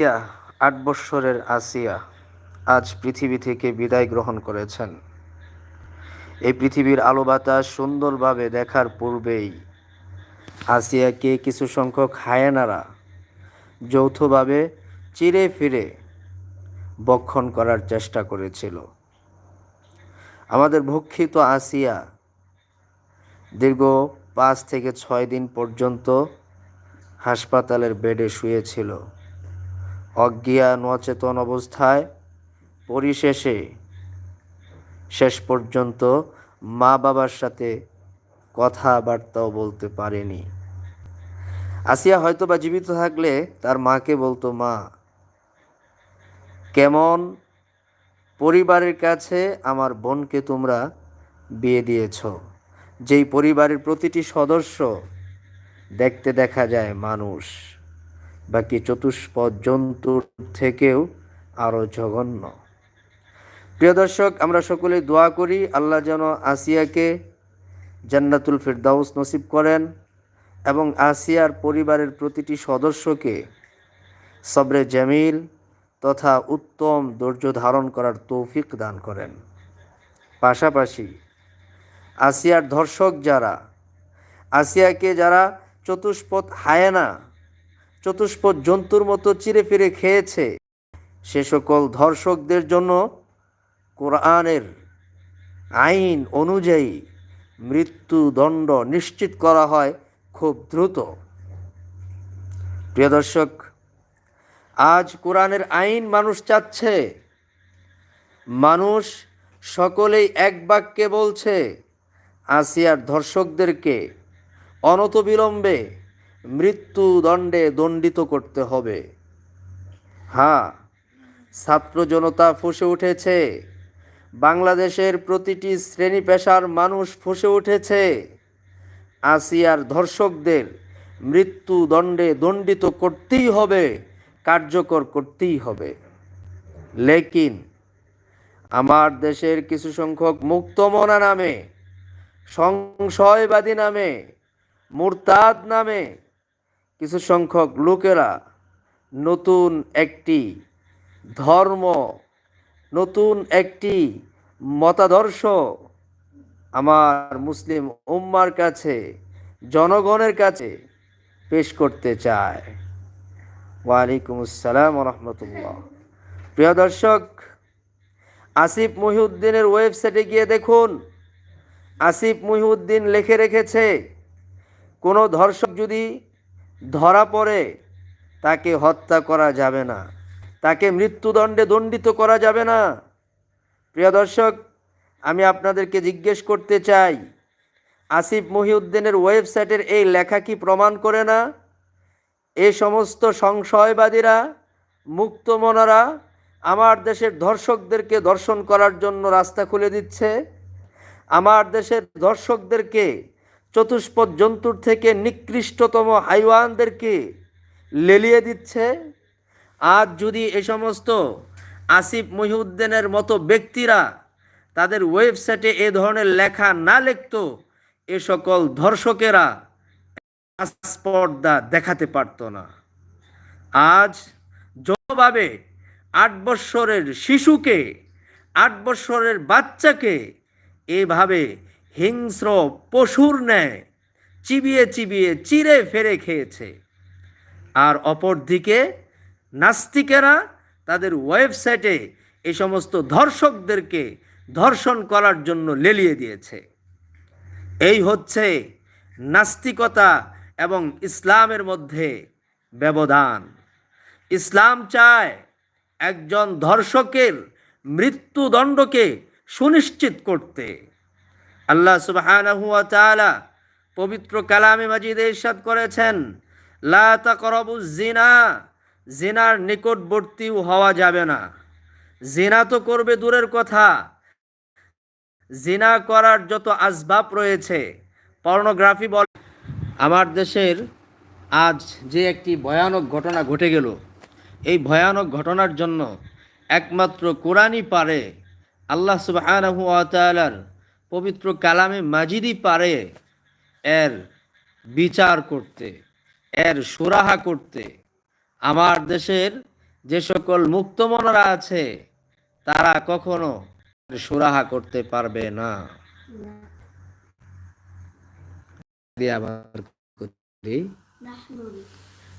আসিয়া আট বৎসরের আসিয়া আজ পৃথিবী থেকে বিদায় গ্রহণ করেছেন। এই পৃথিবীর আলো বাতাস সুন্দরভাবে দেখার পূর্বেই আসিয়াকে কিছু সংখ্যক হায়েনারা যৌথভাবে চিরে ফিরে বক্ষণ করার চেষ্টা করেছিল। আমাদের ভক্ষিত আসিয়া দীর্ঘ পাঁচ থেকে ছয় দিন পর্যন্ত হাসপাতালের বেডে শুয়েছিল। অজ্ঞান অচেতন অবস্থায় পরিশেষে শেষ পর্যন্ত মা বাবার সাথে কথাবার্তাও বলতে পারেনি। আসিয়া হয়তো বা জীবিত থাকলে তার মাকে বলতো, মা, কেমন পরিবারের কাছে আমার বোনকে তোমরা বিয়ে দিয়েছ? যেই পরিবারের প্রতিটি সদস্য দেখতে দেখা যায় মানুষ। বাকি চতুষ্পদ জন্তুর থেকেও আরও জঘন্য। প্রিয় দর্শক, আমরা সকলে দোয়া করি, আল্লাহ যেন আসিয়াকে জান্নাতুল ফিরদাউস নসিব করেন এবং আসিয়ার পরিবারের প্রতিটি সদস্যকে সবরে জামিল তথা উত্তম ধৈর্য ধারণ করার তৌফিক দান করেন। পাশাপাশি আসিয়ার ধর্ষক যারা, আসিয়াকে যারা চতুষ্পদ হায়না চতুষ্পদ জন্তুর মতো চিরে ফিরে খেয়েছে। সে সকল ধর্ষকদের জন্য কোরআনের আইন অনুযায়ী মৃত্যুদণ্ড নিশ্চিত করা হয় খুব দ্রুত। প্রিয় দর্শক, আজ কোরআনের আইন মানুষ চাচ্ছে। মানুষ সকলেই এক বাক্যে বলছে, আসিয়ার ধর্ষকদেরকে অনতবিলম্বে মৃত্যুদণ্ডে দণ্ডিত করতে হবে। হ্যাঁ ছাত্র জনতা ফুসে উঠেছে। বাংলাদেশের প্রতিটি শ্রেণি পেশার মানুষ ফুসে উঠেছে। আসিয়ার ধর্ষকদের মৃত্যুদণ্ডে দণ্ডিত করতেই হবে, কার্যকর করতেই হবে। লেকিন, আমার দেশের কিছু সংখ্যক মুক্তমনা নামে, সংশয়বাদী নামে, মুরতাদ নামে কিছু সংখ্যক লোকেরা নতুন একটি ধর্ম, নতুন একটি মতাদর্শ আমার মুসলিম উম্মার কাছে, জনগণের কাছে পেশ করতে চায়। ওয়ালাইকুম আসসালাম রহমতুল্লাহ প্রিয় দর্শক, আসিফ মহিউদ্দিনের ওয়েবসাইটে গিয়ে দেখুন, আসিফ মহিউদ্দিন লিখে রেখেছে, কোনো ধর্ষক যদি ধরা পড়ে, তাকে হত্যা করা যাবে না। তাকে মৃত্যুদণ্ডে দণ্ডিত করা যাবে না। প্রিয় দর্শক, আমি আপনাদেরকে জিজ্ঞেস করতে চাই, আসিফ মহিউদ্দিনের ওয়েবসাইটের এই লেখা কি প্রমাণ করে না? এ সমস্ত সংশয়বাদীরা মুক্তমনারা আমার দেশের ধর্ষকদেরকে দর্শন করার জন্য রাস্তা খুলে দিচ্ছে। আমার দেশের দর্শকদেরকে চতুষ্পদ জন্তুর থেকে নিকৃষ্টতম হাইওয়ানদেরকে লেলিয়ে দিচ্ছে। আজ যদি এ সমস্ত আসিফ মহিউদ্দিনের মতো ব্যক্তিরা তাদের ওয়েবসাইটে এ ধরনের লেখা না লিখত, এ সকল ধর্ষকেরা স্পর্ধা দেখাতে পারত না। আজ যতভাবে আট বৎসরের শিশুকে, আট বৎসরের বাচ্চাকে এভাবে হিংস্র পশুর ন্যায় চিবিয়ে চিবিয়ে চিরে ফেরে খেয়েছে। আর অপরদিকে নাস্তিকেরা তাদের ওয়েবসাইটে এই সমস্ত ধর্ষকদেরকে ধর্ষণ করার জন্য লেলিয়ে দিয়েছে। এই হচ্ছে নাস্তিকতা এবং ইসলামের মধ্যে ব্যবধান। ইসলাম চায় একজন ধর্ষকের মৃত্যুদণ্ডকে সুনিশ্চিত করতে। আল্লাহ সুবহানাহু ওয়া তাআলা পবিত্র কালামে মাজিদে ইরশাদ করেছেন, লা তাকরাবু জিনা জিনার নিকটবর্তীও হওয়া যাবে না। জিনা তো করবে দূরের কথা। জিনা করার যত আসবাব রয়েছে, পর্নোগ্রাফি বল, আমার দেশের আজ যে একটি ভয়ানক ঘটনা ঘটে গেল, এই ভয়ানক ঘটনার জন্য একমাত্র কোরআনই পারে আল্লাহ তাআলার পবিত্র কালামে মাজিদি পারে এর বিচার করতে এর সুরাহা করতে। আমার দেশের যে সকল মুক্তমনরা আছে তারা কখনো সুরাহা করতে পারবে না। আবার করি।